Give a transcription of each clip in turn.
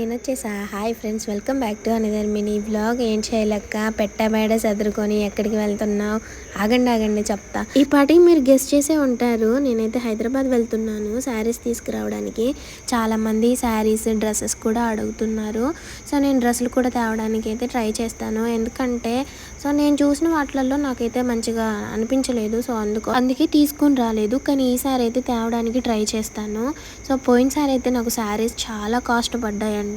నేను వచ్చేసా hi friends welcome back to another mini vlog ఏం చేయలేక పెట్టబేడ మేడ ఎక్కడికి వెళ్తున్నావు? ఆగండి ఆగండి చెప్తా. ఈ పాటికి మీరు గెస్ట్ చేసే ఉంటారు. నేనైతే హైదరాబాద్ వెళ్తున్నాను శారీస్ తీసుకురావడానికి. చాలామంది శారీస్ డ్రెస్సెస్ కూడా అడుగుతున్నారు. సో నేను డ్రెస్సులు కూడా తేవడానికి అయితే ట్రై చేస్తాను. ఎందుకంటే సో నేను చూసిన వాటిలలో నాకైతే మంచిగా అనిపించలేదు. సో అందుకు అందుకే తీసుకొని రాలేదు. కానీ ఈసారి అయితే తేవడానికి ట్రై చేస్తాను. సో పోయినసారి అయితే నాకు శారీస్ చాలా కాస్ట్ పడ్డాయండి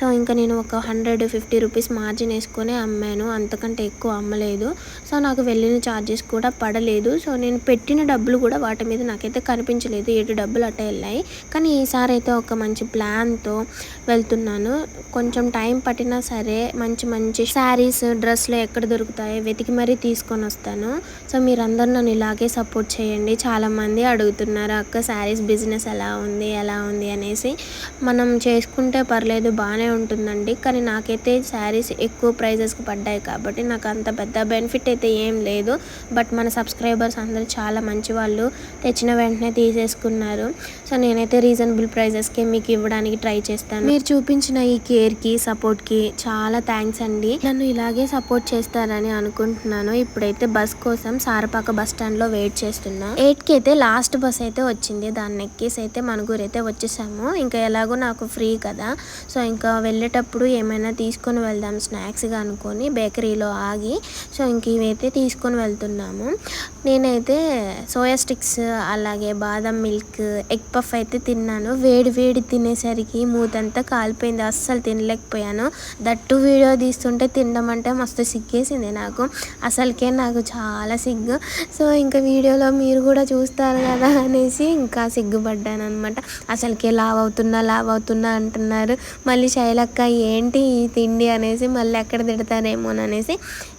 సో ఇంకా నేను ఒక హండ్రెడ్ ఫిఫ్టీ రూపీస్ మార్జిన్ వేసుకొని అమ్మాను. అంతకంటే ఎక్కువ అమ్మలేదు. సో నాకు వెళ్ళిన ఛార్జెస్ కూడా పడలేదు. సో నేను పెట్టిన డబ్బులు కూడా వాటి మీద నాకైతే కనిపించలేదు. ఏడు డబ్బులు అట్ట వెళ్ళాయి. కానీ ఈసారి అయితే ఒక మంచి ప్లాన్తో వెళ్తున్నాను. కొంచెం టైం పట్టినా సరే మంచి మంచి శారీస్ డ్రెస్లు ఎక్కడ దొరుకుతాయో వెతికి మరీ తీసుకొని వస్తాను. సో మీరందరూ నన్ను ఇలాగే సపోర్ట్ చేయండి. చాలామంది అడుగుతున్నారు అక్క శారీస్ బిజినెస్ ఎలా ఉంది? ఎలా ఉంది? అనేసి. మనం చేసుకుంటే పర్లేదు. బాగానే ఉంటుందండి. కానీ నాకైతే శారీస్ ఎక్కువ ప్రైజెస్కి పడ్డాయి కాబట్టి నాకు అంత పెద్ద బెనిఫిట్ అయితే ఏం లేదు. బట్ మన సబ్స్క్రైబర్స్ అందరూ చాలా మంచి వాళ్ళు. తెచ్చిన వెంటనే తీసేసుకున్నారు. సో నేనైతే రీజనబుల్ ప్రైజెస్కి మీకు ఇవ్వడానికి ట్రై చేస్తాను. మీరు చూపించిన ఈ కేర్కి సపోర్ట్కి చాలా థ్యాంక్స్ అండి. నన్ను ఇలాగే సపోర్ట్ చేస్తారని అనుకుంటున్నాను. ఇప్పుడైతే బస్ కోసం సారపాక బస్ స్టాండ్లో వెయిట్ చేస్తున్నా. ఎయిట్కి అయితే లాస్ట్ బస్ అయితే వచ్చింది. దాన్ని ఎక్కేసి అయితే మన అయితే వచ్చేసాము. ఇంకా ఎలాగో నాకు ఫ్రీ కదా. సో ఇంకా వెళ్ళేటప్పుడు ఏమైనా తీసుకొని వెళ్దాం స్నాక్స్గా అనుకొని బేకరీలో ఆగి సో ఇంక ఇవైతే తీసుకొని వెళ్తున్నాము. నేనైతే సోయా స్టిక్స్ అలాగే బాదం మిల్క్ ఎగ్ పఫ్ అయితే తిన్నాను. వేడి వేడి తినేసరికి మూతంతా కాలిపోయింది. అస్సలు తినలేకపోయాను. దట్టు వీడియో తీస్తుంటే తినడం అంటే మస్తు సిగ్గేసింది నాకు. అసలుకే నాకు చాలా సిగ్గు. సో ఇంకా వీడియోలో మీరు కూడా చూస్తారు కదా అనేసి ఇంకా సిగ్గుపడ్డాను అనమాట అసలుకే లావ్ అవుతున్నా లావ్ అవుతున్నా అంటున్నారు. మళ్ళీ శైలక్క ఏంటి ఈ తిండి అనేసి మళ్ళీ ఎక్కడ తిడతారేమోననేసి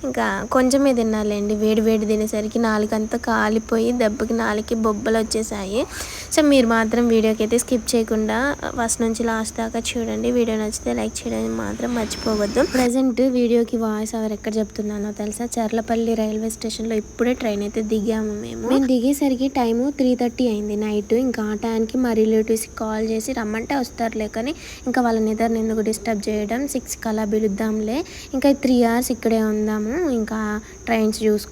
ఇంకా కొంచెమే తినాలండి వేడి వేడి తినేసరికి నాలుగంతా కాలిపోయి దెబ్బకి నాలుగుకి బొబ్బలు వచ్చేసాయి. సో మీరు మాత్రం వీడియోకి అయితే స్కిప్ చేయకుండా ఫస్ట్ నుంచి లాస్ట్ దాకా చూడండి. వీడియో నచ్చితే లైక్ చేయడానికి మాత్రం మర్చిపోవద్దు. ప్రజెంట్ వీడియోకి వాయిస్ ఎవరు ఎక్కడ చెప్తున్నానో తెలుసా? చర్లపల్లి రైల్వే స్టేషన్లో ఇప్పుడే ట్రైన్ అయితే దిగాము మేము. మేము దిగేసరికి టైము త్రీ థర్టీ అయింది. నైట్ ఇంకా ఆ టైంకి మా రిలేటివ్స్కి కాల్ చేసి రమ్మంటే వస్తారులే కానీ ఇంకా వాళ్ళ నిద్రని ఎందుకు డిస్టర్బ్ చేయడం సిక్స్కి అలా పిలుద్దాంలే. ఇంకా త్రీ అవర్స్ ఇక్కడే ఉందాము. ఇంకా ట్రైన్స్ చూసుకో